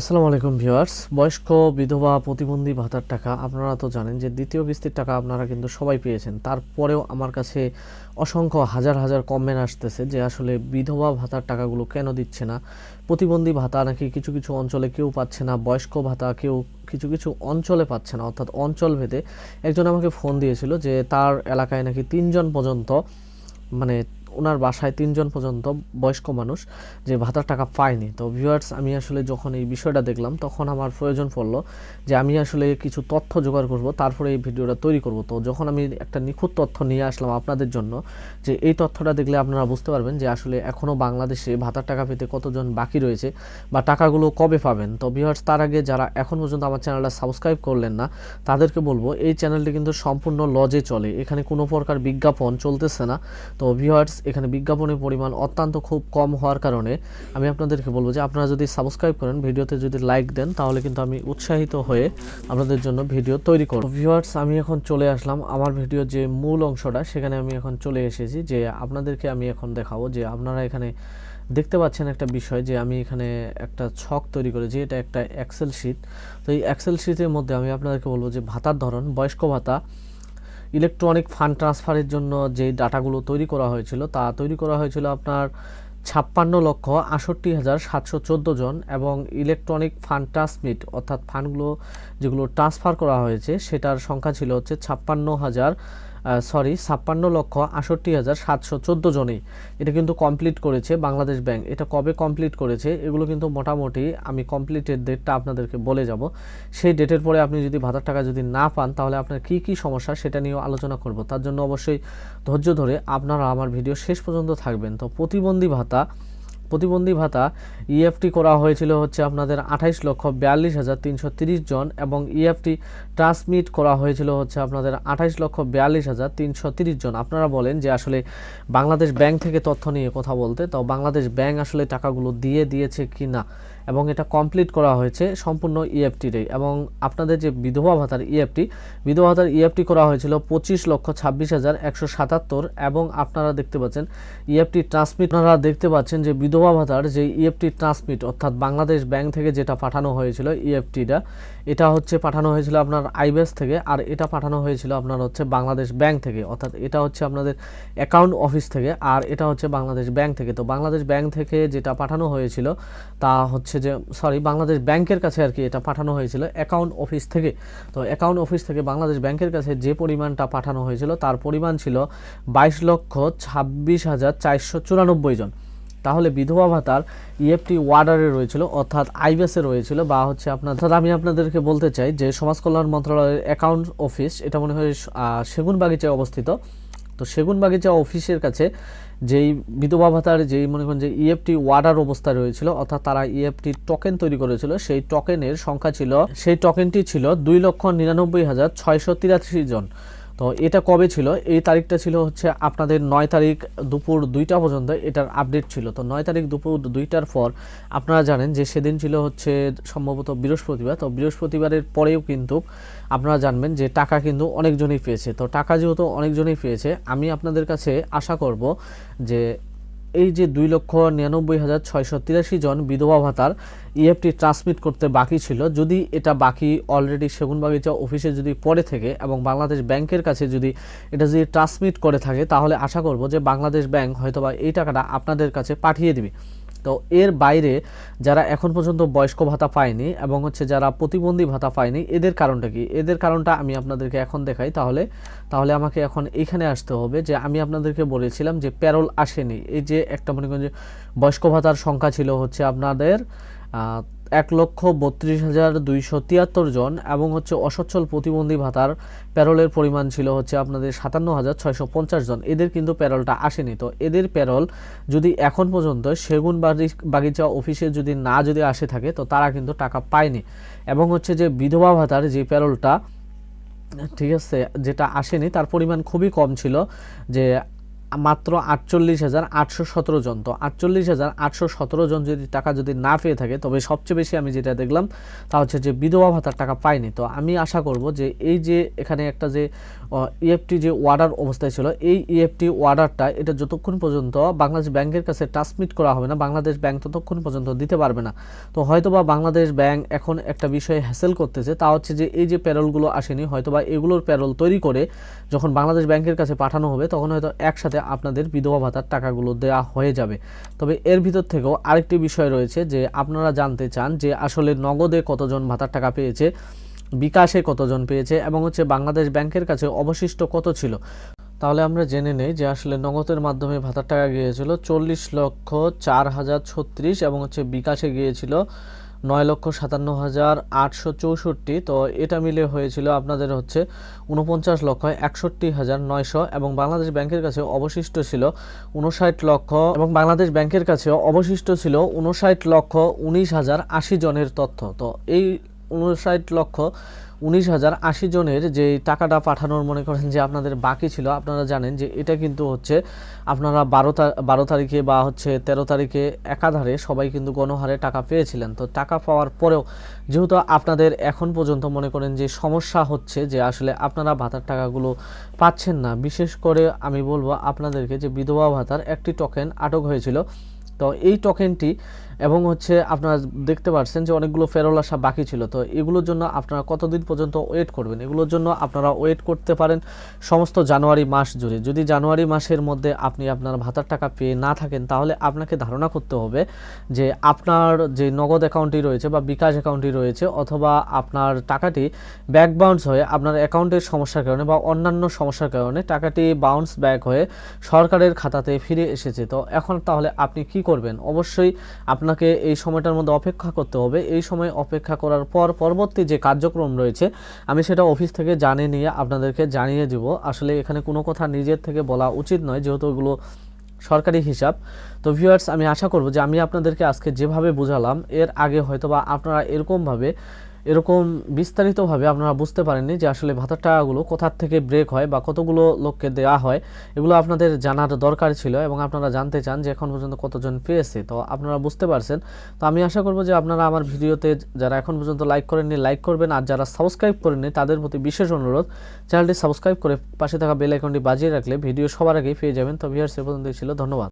আসসালামু আলাইকুম ভিউয়ার্স। বয়স্ক বিধবা প্রতিবন্ধী ভাতার টাকা, আপনারা তো জানেন যে দ্বিতীয় কিস্তির টাকা আপনারা কিন্তু সবাই পেয়েছেন। তারপরেও আমার কাছে অসংখ্য হাজার হাজার কমেন্ট আসতেছে যে আসলে বিধবা ভাতার টাকাগুলো কেন দিচ্ছে না? প্রতিবন্ধী ভাতা নাকি কিছু কিছু অঞ্চলে কেউ পাচ্ছে না, বয়স্ক ভাতা কেউ কিছু কিছু অঞ্চলে পাচ্ছে না। অর্থাৎ অঞ্চল ভেদে একজন আমাকে ফোন দিয়েছিল যে তার এলাকায় নাকি তিনজন পর্যন্ত মানে ওনার বাসায় তিনজন পর্যন্ত বয়স্ক মানুষ যে ভাতার টাকা পায়নি। তো ভিউয়ার্স আমি আসলে যখন এই বিষয়টা দেখলাম, তখন আমার প্রয়োজন পড়ল যে আমি আসলে কিছু তথ্য জোগাড় করব, তারপরে এই ভিডিওটা তৈরি করব। তো যখন আমি একটা নিখুঁত তথ্য নিয়ে আসলাম আপনাদের জন্য, যে এই তথ্যটা দেখলে আপনারা বুঝতে পারবেন যে আসলে এখনও বাংলাদেশে ভাতার টাকা পেতে কতজন বাকি রয়েছে বা টাকাগুলো কবে পাবেন। তো ভিউয়ার্স তার আগে যারা এখন পর্যন্ত আমার চ্যানেলটা সাবস্ক্রাইব করলেন না, তাদেরকে বলব এই চ্যানেলটি কিন্তু সম্পূর্ণ লজে চলে। এখানে কোনো প্রকার বিজ্ঞাপন চলতেছে না। তো ভিউয়ার্স এখানে বিজ্ঞাপনের পরিমাণ অত্যন্ত খুব কম হওয়ার কারণে আমি আপনাদেরকে বলব যে আপনারা যদি সাবস্ক্রাইব করেন, ভিডিওতে যদি লাইক দেন, তাহলে কিন্তু আমি উৎসাহিত হয়ে আপনাদের জন্য ভিডিও তৈরি করব। ভিউয়ার্স আমি এখন চলে আসলাম আমার ভিডিওর যে মূল অংশটা, সেখানে আমি এখন চলে এসেছি যে আপনাদেরকে আমি এখন দেখাবো যে আপনারা এখানে দেখতে পাচ্ছেন একটা বিষয় যে আমি এখানে একটা ছক তৈরি করেছি, এটা একটা এক্সেল শিট তো এই এক্সেল শিটের মধ্যে আমি আপনাদেরকে বলব যে ভাতার ধরন, বয়স্ক ভাতা ইলেকট্রনিক ফান্ড ট্রান্সফারের জন্য যে ডাটাগুলো তৈরি করা হয়েছিল, তা তৈরি করা হয়েছিল আপনার ছাপ্পান্ন লক্ষ আষট্টি হাজার সাতশো চোদ্দ জন এবং ইলেকট্রনিক ফান্ড ট্রান্সমিট, অর্থাৎ ফান্ডগুলো যেগুলো ট্রান্সফার করা হয়েছে, সেটার সংখ্যা ছিল হচ্ছে ছাপ্পান্ন হাজার সরি ছাপ্পান্ন লক্ষ আষট্টি হাজার সাতশো চোদ্দ জনেই। এটা কিন্তু কমপ্লিট করেছে বাংলাদেশ ব্যাংক এটা কবে কমপ্লিট করেছে, এগুলো কিন্তু মোটামুটি আমি কমপ্লিটের ডেটটা আপনাদেরকে বলে যাব। সেই ডেটের পরে আপনি যদি ভাতার টাকা যদি না পান, তাহলে আপনার কি কি সমস্যা সেটা নিয়েও আলোচনা করব। তার জন্য অবশ্যই ধৈর্য ধরে আপনারা আমার ভিডিও শেষ পর্যন্ত থাকবেন। তো প্রতিবন্ধী ভাতা প্রতিবন্ধী ভাতা ইএফটি করা হয়েছিল হচ্ছে আপনাদের আঠাইশ লক্ষ বিয়াল্লিশ হাজার তিনশো তিরিশ জন এবং ইএফটি ট্রান্সমিট করা হয়েছিল হচ্ছে আপনাদের আঠাইশ লক্ষ বিয়াল্লিশ হাজার তিনশো তিরিশ জন। আপনারা বলেন যে আসলে বাংলাদেশ ব্যাংক থেকে তথ্য নিয়ে কথা বলতে, তো বাংলাদেশ ব্যাংক আসলে টাকাগুলো দিয়ে দিয়েছে কি না এবং এটা কমপ্লিট করা হয়েছে সম্পূর্ণ ইএফটিরেই এবং আপনাদের যে বিধবা ভাতার ইএফটি বিধবা ভাতার ইএফটি করা হয়েছিল পঁচিশ লক্ষ ছাব্বিশ হাজার একশো সাতাত্তর এবং আপনারা দেখতে পাচ্ছেন ইএফটি ট্রান্সমিট আপনারা দেখতে পাচ্ছেন যে বিধবা ভাতার যে ইএফটি ট্রান্সমিট অর্থাৎ বাংলাদেশ ব্যাংক থেকে যেটা পাঠানো হয়েছিল ইএফটিটা এটা হচ্ছে পাঠানো হয়েছিল আপনার আইবিএস থেকে, আর এটা পাঠানো হয়েছিল আপনার হচ্ছে বাংলাদেশ ব্যাংক থেকে। অর্থাৎ এটা হচ্ছে আপনাদের অ্যাকাউন্ট অফিস থেকে, আর এটা হচ্ছে বাংলাদেশ ব্যাংক থেকে। তো বাংলাদেশ ব্যাংক থেকে যেটা পাঠানো হয়েছিল, তা হচ্ছে যে সরি বাংলাদেশ ব্যাংকের কাছে আর কি এটা পাঠানো হয়েছিল অ্যাকাউন্ট অফিস থেকে। তো অ্যাকাউন্ট অফিস থেকে বাংলাদেশ ব্যাংকের কাছে যে পরিমাণটা পাঠানো হয়েছিল, তার পরিমাণ ছিল বাইশ লক্ষ ছাব্বিশ হাজার চারশো চুরানব্বই জন। তাহলে বিধবা ভাতার ইএফটি ওয়ার্ডারে রয়েছিল অর্থাৎ আইবিএসে রয়েছিল বা হচ্ছে আপনার অর্থাৎ আমি আপনাদেরকে বলতে চাই যে সমাজ কল্যাণ মন্ত্রণালয়ের অ্যাকাউন্ট অফিস এটা মনে হয় আহ, সেগুন বাগিচায় অবস্থিত। তো সেগুন বাগিচা অফিসের কাছে যেই বিধবা ভাতার যেই মনে করেন যে ইএফটি ওয়ার্ডার অবস্থায় রয়েছিল অর্থাৎ তারা ইএফটি টোকেন তৈরি করেছিল সেই টোকেনের সংখ্যা ছিল সেই টোকেনটি ছিল দুই লক্ষ নিরানব্বই হাজার ছয়শো তিরাশি জন। তো এটা কবে ছিল? এই তারিখটা ছিল হচ্ছে আপনাদের নয় তারিখ দুপুর দুইটা পর্যন্ত এটার আপডেট ছিল। তো নয় তারিখ দুপুর দুইটার পর আপনারা জানেন যে সেদিন ছিল হচ্ছে সম্ভবত বৃহস্পতিবার। তো বৃহস্পতিবারের পরেও কিন্তু আপনারা জানবেন যে টাকা কিন্তু অনেকজনই পেয়েছে। তো টাকা যেহেতু অনেকজনই পেয়েছে, আমি আপনাদের কাছে আশা করব যে এই যে দুই লক্ষ নিরানব্বই হাজার ছয়শো তিরাশি জন বিধবা ভাতার ইএফটি ট্রান্সমিট করতে বাকি ছিল, যদি এটা বাকি অলরেডি সেগুনবাগিচা অফিসে যদি পড়ে থেকে এবং বাংলাদেশ ব্যাংকের কাছে যদি এটা যদি ট্রান্সমিট করে থাকে, তাহলে আশা করব যে বাংলাদেশ ব্যাংক হয়তোবা এই টাকাটা আপনাদের কাছে পাঠিয়ে দিবে। তো এর বাইরে যারা এখন পর্যন্ত বয়স্ক ভাতা পায়নি এবং হচ্ছে যারা প্রতিবন্ধী ভাতা পায়নি, এদের কারণটা কি? এদের কারণটা আমি আপনাদেরকে এখন দেখাই। তাহলে তাহলে আমাকে এখন এখানে আসতে হবে যে আমি আপনাদেরকে বলেছিলাম যে প্যারোল আসেনি। এই যে একটা মনে করেন যে বয়স্ক ভাতার সংখ্যা ছিল হচ্ছে আপনাদের এক লক্ষ বত্রিশ হাজার দুইশো তিয়াত্তর জন এবং হচ্ছে অসচ্ছল প্রতিবন্ধী ভাতার প্যারোলের পরিমাণ ছিল হচ্ছে আপনাদের সাতান্ন হাজার ছয়শো পঞ্চাশ জন। এদের কিন্তু প্যারোলটা আসেনি। তো এদের প্যারোল যদি এখন পর্যন্ত সেগুন বাগিচা অফিসে যদি না যদি আসে থাকে, তো তারা কিন্তু টাকা পায়নি। এবং হচ্ছে যে বিধবা ভাতার যে প্যারোলটা, ঠিক আছে, যেটা আসেনি, তার পরিমাণ খুবই কম ছিল যে মাত্র আটচল্লিশ হাজার আটশো সতেরো জন। তো আটচল্লিশ হাজার আটশো সতেরো জন যদি টাকা যদি না পেয়ে থাকে, তবে সবচেয়ে বেশি আমি যেটা দেখলাম, তা হচ্ছে যে বিধবা ভাতার টাকা পায়নি তো আমি আশা করব যে এই যে এখানে একটা যে ইএফটি যে ওয়ার্ডার অবস্থায় ছিল, এই ইএফটি ওয়ার্ডারটা এটা যতক্ষণ পর্যন্ত বাংলাদেশ ব্যাংকের কাছে ট্রান্সমিট করা হবে না, বাংলাদেশ ব্যাংক ততক্ষণ পর্যন্ত দিতে পারবে না। তো হয়তোবা বাংলাদেশ ব্যাংক এখন একটা বিষয়ে হ্যাসেল করতেছে, তা হচ্ছে যে এই যে প্যারোলগুলো আসেনি, হয়তোবা এগুলোর প্যারোল তৈরি করে যখন বাংলাদেশ ব্যাংকের কাছে পাঠানো হবে, তখন হয়তো একসাথে আপনাদের বিধবা ভাতার টাকাগুলো দেওয়া হয়ে যাবে। তবে এর ভিতর থেকেও আরেকটি বিষয় রয়েছে যে, আপনারা জানতে চান যে আসলে নগদে কতজন ভাতার টাকা পেয়েছে, বিকাশে কতজন পেয়েছে এবং হচ্ছে বাংলাদেশ ব্যাংকের কাছে অবশিষ্ট কত ছিল? তাহলে আমরা জেনে নেই যে আসলে নগদের মাধ্যমে ভাতার টাকা গিয়েছিল চল্লিশ লক্ষ চার হাজার ছত্রিশ এবং হচ্ছে বিকাশে গিয়েছিল নয় লক্ষ সাতান্ন হাজার আটশো চৌষট্টি। তো এটা মিলে হয়েছিল আপনাদের হচ্ছে উনপঞ্চাশ লক্ষ একষট্টি হাজার নয়শো এবং বাংলাদেশ ব্যাংকের কাছে অবশিষ্ট ছিল উনষাট লক্ষ এবং বাংলাদেশ ব্যাংকের কাছে অবশিষ্ট ছিল উনষাট লক্ষ উনিশ হাজার আশি জনের তথ্য। তো এই উনষাট লক্ষ উনিশ হাজার আশি জনের যে টাকাটা পাঠানোর মনে করেন যে আপনাদের বাকি ছিল, আপনারা জানেন যে এটা কিন্তু হচ্ছে আপনারা বারো বারো তারিখে বা হচ্ছে তেরো তারিখে একাধারে সবাই কিন্তু গণহারে টাকা পেয়েছিলেন। তো টাকা পাওয়ার পরেও যেহেতু আপনাদের এখন পর্যন্ত মনে করেন যে সমস্যা হচ্ছে যে আসলে আপনারা ভাতার টাকাগুলো পাচ্ছেন না, বিশেষ করে আমি বলব আপনাদেরকে যে বিধবা ভাতার একটি টোকেন আটক হয়েছিল। তো এই টোকেনটি এবং হচ্ছে আপনারা দেখতে পাচ্ছেন যে অনেকগুলো ফেরল আসা বাকি ছিল। তো এগুলোর জন্য আপনারা কতদিন পর্যন্ত ওয়েট করবেন? এগুলোর জন্য আপনারা ওয়েট করতে পারেন সমস্ত জানুয়ারি মাস জুড়ে। যদি জানুয়ারি মাসের মধ্যে আপনি আপনার ভাতার টাকা পেয়ে না থাকেন, তাহলে আপনাকে ধারণা করতে হবে যে আপনার যে নগদ অ্যাকাউন্টটি রয়েছে বা বিকাশ অ্যাকাউন্টটি রয়েছে অথবা আপনার টাকাটি ব্যাক বাউন্স হয়ে আপনার অ্যাকাউন্টের সমস্যার কারণে বা অন্যান্য সমস্যার কারণে টাকাটি বাউন্স ব্যাক হয়ে সরকারের খাতাতে ফিরে এসেছে। তো এখন তাহলে আপনি কি করবেন? অবশ্যই আপনার আপনাকে এই সময়টার মধ্যে অপেক্ষা করতে হবে। এই সময় অপেক্ষা করার পর পরবর্তী যে কার্যক্রম রয়েছে, আমি সেটা অফিস থেকে জানিয়ে নিয়ে আপনাদেরকে জানিয়ে দেব। আসলে এখানে কোনো কথা নিজের থেকে বলা উচিত নয়, যেহেতু এগুলো সরকারি হিসাব। তো ভিউয়ার্স আমি আশা করব যে আমি আপনাদেরকে আজকে যেভাবে বোঝালাম, এর আগে হয়তো বা আপনারা এরকমভাবে এরকম বিস্তারিতভাবে আপনারা বুঝতে পারেননি যে আসলে ভাতার টাকাগুলো কোথার থেকে ব্রেক হয় বা কতগুলো লোককে দেওয়া হয়, এগুলো আপনাদের জানার দরকার ছিল এবং আপনারা জানতে চান যে এখন পর্যন্ত কতজন পেয়েছে। তো আপনারা বুঝতে পারছেন। তো আমি আশা করব যে আপনারা আমার ভিডিওতে যারা এখন পর্যন্ত লাইক করেননি লাইক করবেন আর যারা সাবস্ক্রাইব করেননি তাদের প্রতি বিশেষ অনুরোধ, চ্যানেলটি সাবস্ক্রাইব করে পাশে থাকা বেল আইকনটি বাজিয়ে রাখলে ভিডিও সবার আগেই পেয়ে যাবেন। তো ভিউয়ার্স এ পর্যন্তই ছিল। ধন্যবাদ।